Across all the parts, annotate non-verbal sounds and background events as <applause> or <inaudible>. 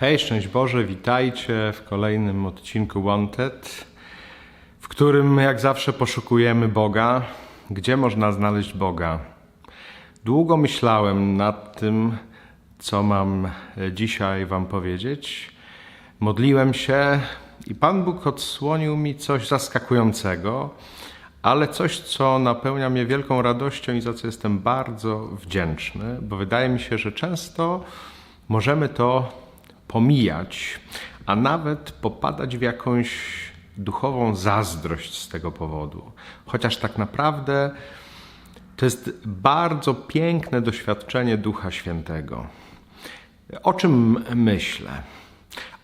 Hej, szczęść Boże, witajcie w kolejnym odcinku Wanted, w którym jak zawsze poszukujemy Boga. Gdzie można znaleźć Boga? Długo myślałem nad tym, co mam e, dzisiaj Wam powiedzieć. Modliłem się i Pan Bóg odsłonił mi coś zaskakującego, ale coś, co napełnia mnie wielką radością i za co jestem bardzo wdzięczny, bo wydaje mi się, że często możemy to pomijać, a nawet popadać w jakąś duchową zazdrość z tego powodu. Chociaż tak naprawdę to jest bardzo piękne doświadczenie Ducha Świętego. O czym myślę?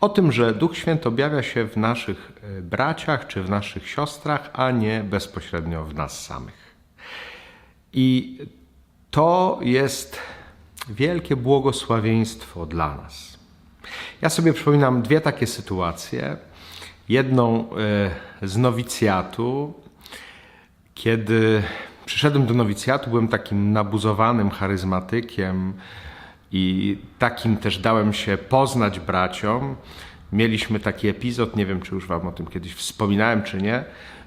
O tym, że Duch Święty objawia się w naszych e, braciach czy w naszych siostrach, a nie bezpośrednio w nas samych. I to jest wielkie błogosławieństwo dla nas. Ja sobie przypominam dwie takie sytuacje. Jedną e, z nowicjatu, kiedy przyszedłem do nowicjatu, byłem takim nabuzowanym charyzmatykiem i takim też dałem się poznać braciom. Mieliśmy taki epizod, nie wiem czy już Wam o tym kiedyś wspominałem, czy nie,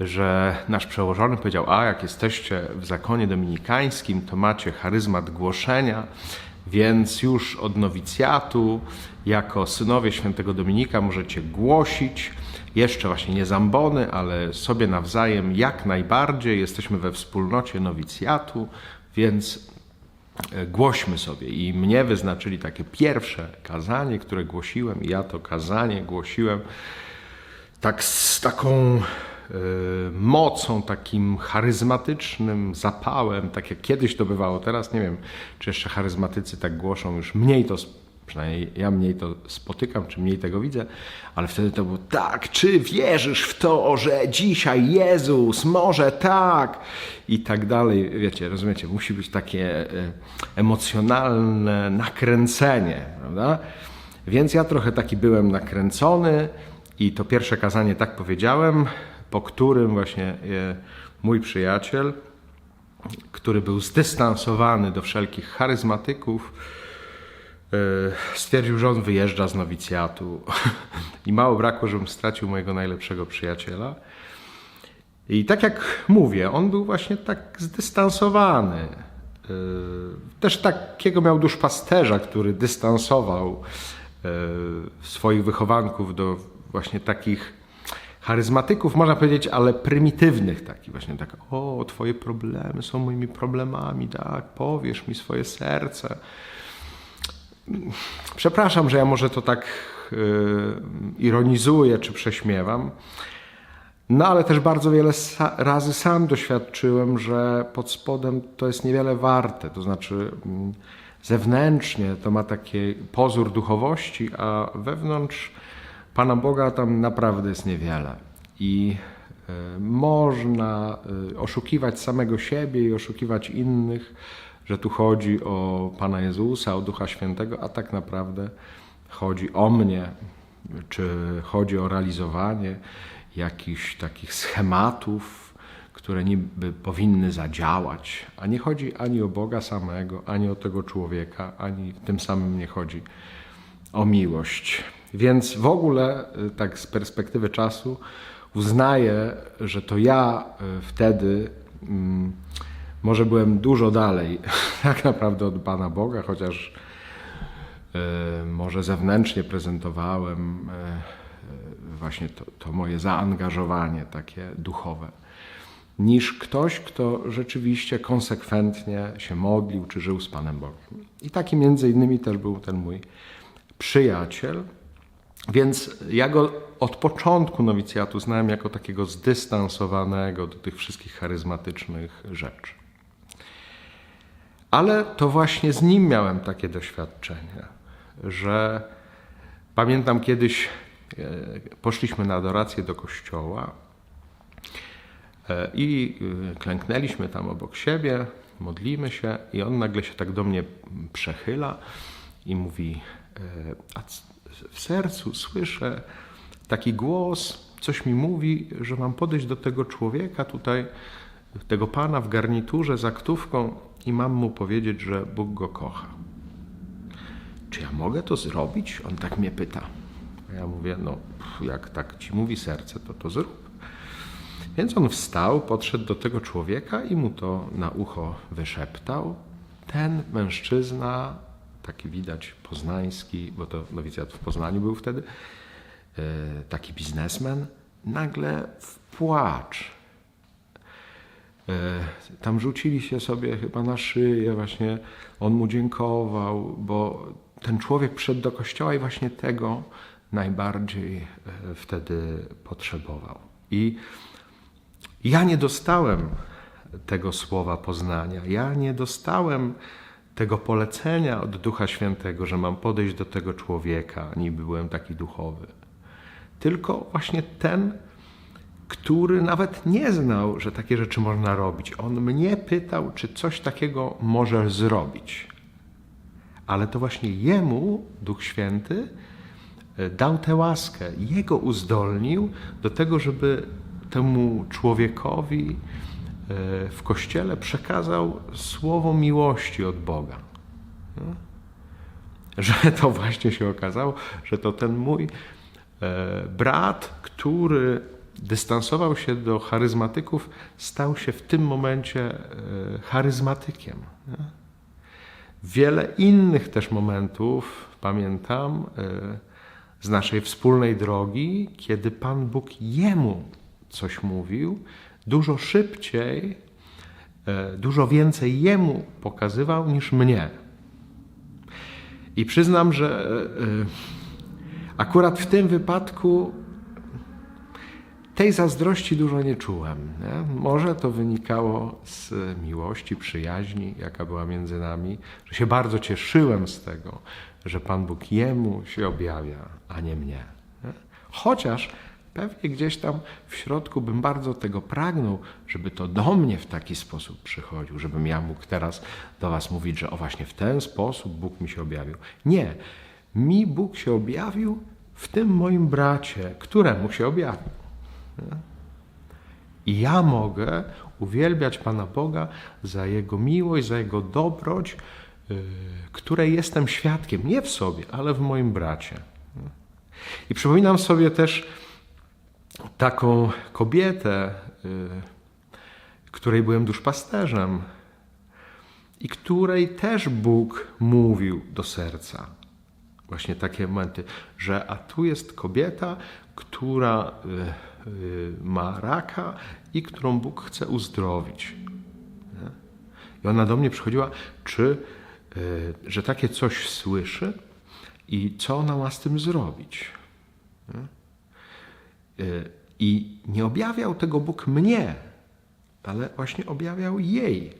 że nasz przełożony powiedział: A, jak jesteście w zakonie dominikańskim, to macie charyzmat głoszenia, więc już od nowicjatu, jako synowie świętego Dominika, możecie głosić. Jeszcze właśnie nie zambony, ale sobie nawzajem jak najbardziej. Jesteśmy we wspólnocie nowicjatu, więc e, głośmy sobie. I mnie wyznaczyli takie pierwsze kazanie, które głosiłem, i ja to kazanie głosiłem tak z taką mocą, takim charyzmatycznym zapałem, tak jak kiedyś to bywało. Teraz nie wiem, czy jeszcze charyzmatycy tak głoszą, już mniej to, przynajmniej ja mniej to spotykam, czy mniej tego widzę, ale wtedy to było tak, czy wierzysz w to, że dzisiaj Jezus może tak i tak dalej. Wiecie, rozumiecie, musi być takie e, emocjonalne nakręcenie, prawda? Więc ja trochę taki byłem nakręcony i to pierwsze kazanie tak powiedziałem, po którym właśnie e, mój przyjaciel, który był zdystansowany do wszelkich charyzmatyków, e, stwierdził, że on wyjeżdża z nowicjatu. <laughs> I mało brakło, żebym stracił mojego najlepszego przyjaciela. I tak jak mówię, on był właśnie tak zdystansowany. E, Też takiego miał duszpasterza, który dystansował swoich wychowanków do właśnie takich charyzmatyków, można powiedzieć, ale prymitywnych, takich właśnie tak, o, twoje problemy są moimi problemami, tak, powiesz mi swoje serce. Przepraszam, że ja może to tak yy, ironizuję czy prześmiewam, no ale też bardzo wiele sa razy sam doświadczyłem, że pod spodem to jest niewiele warte, to znaczy mm, zewnętrznie to ma taki pozór duchowości, a wewnątrz Pana Boga tam naprawdę jest niewiele. I y, można y, oszukiwać samego siebie i oszukiwać innych, że tu chodzi o Pana Jezusa, o Ducha Świętego, a tak naprawdę chodzi o mnie, czy chodzi o realizowanie jakichś takich schematów, które niby powinny zadziałać, a nie chodzi ani o Boga samego, ani o tego człowieka, ani tym samym nie chodzi o miłość. Więc w ogóle, y, tak z perspektywy czasu, uznaję, że to ja y, wtedy mm, może byłem dużo dalej <laughs> tak naprawdę od Pana Boga, chociaż y, może zewnętrznie prezentowałem właśnie to, to moje zaangażowanie takie duchowe, niż ktoś, kto rzeczywiście konsekwentnie się modlił czy żył z Panem Bogiem. I taki między innymi też był ten mój przyjaciel, więc ja go od początku nowicjatu znałem jako takiego zdystansowanego do tych wszystkich charyzmatycznych rzeczy. Ale to właśnie z nim miałem takie doświadczenie, że pamiętam kiedyś e, poszliśmy na adorację do kościoła e, i e, klęknęliśmy tam obok siebie, modlimy się i on nagle się tak do mnie przechyla i mówi, w sercu słyszę taki głos, coś mi mówi, że mam podejść do tego człowieka tutaj, tego pana w garniturze z aktówką i mam mu powiedzieć, że Bóg go kocha. czy ja mogę to zrobić? On tak mnie pyta. Ja mówię, no jak tak ci mówi serce, to to zrób. Więc on wstał, podszedł do tego człowieka i mu to na ucho wyszeptał. Ten mężczyzna, taki widać poznański, bo to nowicjat w Poznaniu był wtedy, e, taki biznesmen, nagle w płacz. E, Tam rzucili się sobie chyba na szyję, właśnie on mu dziękował, bo ten człowiek przyszedł do kościoła i właśnie tego najbardziej e, wtedy potrzebował. I ja nie dostałem tego słowa poznania, ja nie dostałem tego polecenia od Ducha Świętego, że mam podejść do tego człowieka, niby byłem taki duchowy. Tylko właśnie ten, który nawet nie znał, że takie rzeczy można robić. On mnie pytał, czy coś takiego może zrobić. Ale to właśnie jemu Duch Święty e, dał tę łaskę, jego uzdolnił do tego, żeby temu człowiekowi w kościele przekazał słowo miłości od Boga. No. Że to właśnie się okazało, że to ten mój e, brat, który dystansował się do charyzmatyków, stał się w tym momencie e, charyzmatykiem. nie? Wiele innych też momentów pamiętam e, z naszej wspólnej drogi, kiedy Pan Bóg jemu coś mówił, dużo szybciej, e, dużo więcej jemu pokazywał niż mnie. I przyznam, że e, e, akurat w tym wypadku tej zazdrości dużo nie czułem. Nie? Może to wynikało z miłości, przyjaźni, jaka była między nami, że się bardzo cieszyłem z tego, że Pan Bóg jemu się objawia, a nie mnie. Nie? Chociaż pewnie gdzieś tam w środku bym bardzo tego pragnął, żeby to do mnie w taki sposób przychodził, żebym ja mógł teraz do Was mówić, że o właśnie w ten sposób Bóg mi się objawił. Nie. Mi Bóg się objawił w tym moim bracie, któremu się objawił. I ja mogę uwielbiać Pana Boga za Jego miłość, za Jego dobroć, yy, której jestem świadkiem, nie w sobie, ale w moim bracie. I przypominam sobie też taką kobietę, yy, której byłem duszpasterzem i której też Bóg mówił do serca. Właśnie takie momenty, że a tu jest kobieta, która y, y, ma raka i którą Bóg chce uzdrowić. I ona do mnie przychodziła, czy, y, że takie coś słyszy i co ona ma z tym zrobić. Y, I nie objawiał tego Bóg mnie, ale właśnie objawiał jej.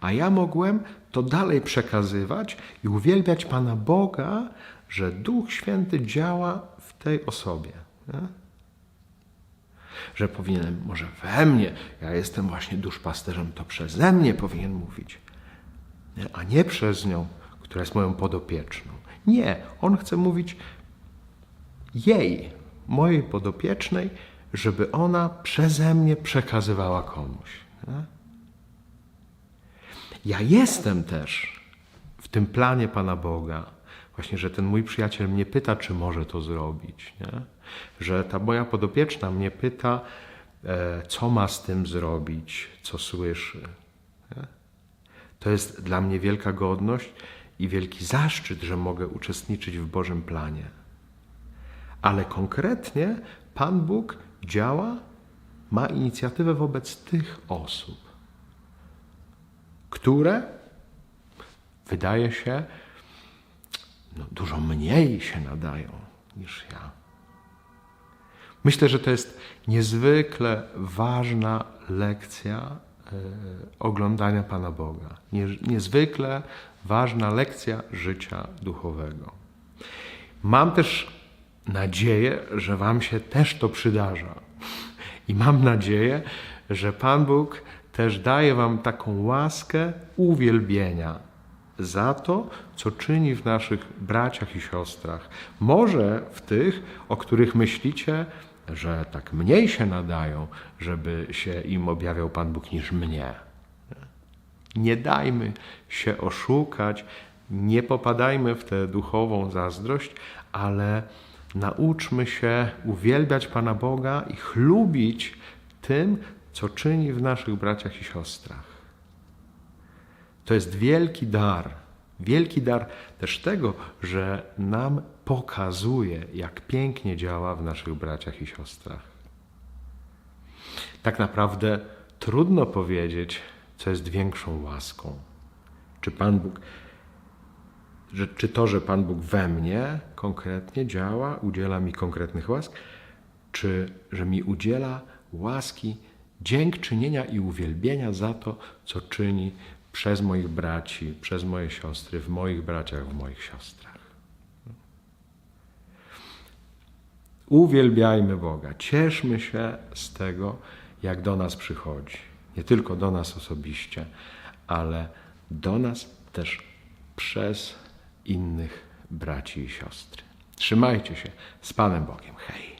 A ja mogłem to dalej przekazywać i uwielbiać Pana Boga, że Duch Święty działa w tej osobie. Nie? Że powinienem, może we mnie, ja jestem właśnie duszpasterzem, to przeze mnie powinien mówić, nie? a nie przez nią, która jest moją podopieczną. Nie, on chce mówić jej, mojej podopiecznej, żeby ona przeze mnie przekazywała komuś. Ja jestem też w tym planie Pana Boga. Właśnie, że ten mój przyjaciel mnie pyta, czy może to zrobić. Nie? Że ta moja podopieczna mnie pyta, e, co ma z tym zrobić, co słyszy. Nie? To jest dla mnie wielka godność i wielki zaszczyt, że mogę uczestniczyć w Bożym planie. Ale konkretnie Pan Bóg działa, ma inicjatywę wobec tych osób które wydaje się no, dużo mniej się nadają niż ja. Myślę, że to jest niezwykle ważna lekcja e, oglądania Pana Boga. Nie, niezwykle ważna lekcja życia duchowego. Mam też nadzieję, że Wam się też to przydarza. I mam nadzieję, że Pan Bóg też daje Wam taką łaskę uwielbienia za to, co czyni w naszych braciach i siostrach. Może w tych, o których myślicie, że tak mniej się nadają, żeby się im objawiał Pan Bóg niż mnie. Nie dajmy się oszukać, nie popadajmy w tę duchową zazdrość, ale nauczmy się uwielbiać Pana Boga i chlubić tym, co czyni w naszych braciach i siostrach. To jest wielki dar. Wielki dar też tego, że nam pokazuje, jak pięknie działa w naszych braciach i siostrach. Tak naprawdę trudno powiedzieć, co jest większą łaską. Czy Pan Bóg, że, czy to, że Pan Bóg we mnie konkretnie działa, udziela mi konkretnych łask, czy że mi udziela łaski dziękczynienia i uwielbienia za to, co czyni przez moich braci, przez moje siostry, w moich braciach, w moich siostrach. Uwielbiajmy Boga, cieszmy się z tego, jak do nas przychodzi. Nie tylko do nas osobiście, ale do nas też przez innych braci i siostry. Trzymajcie się z Panem Bogiem. Hej!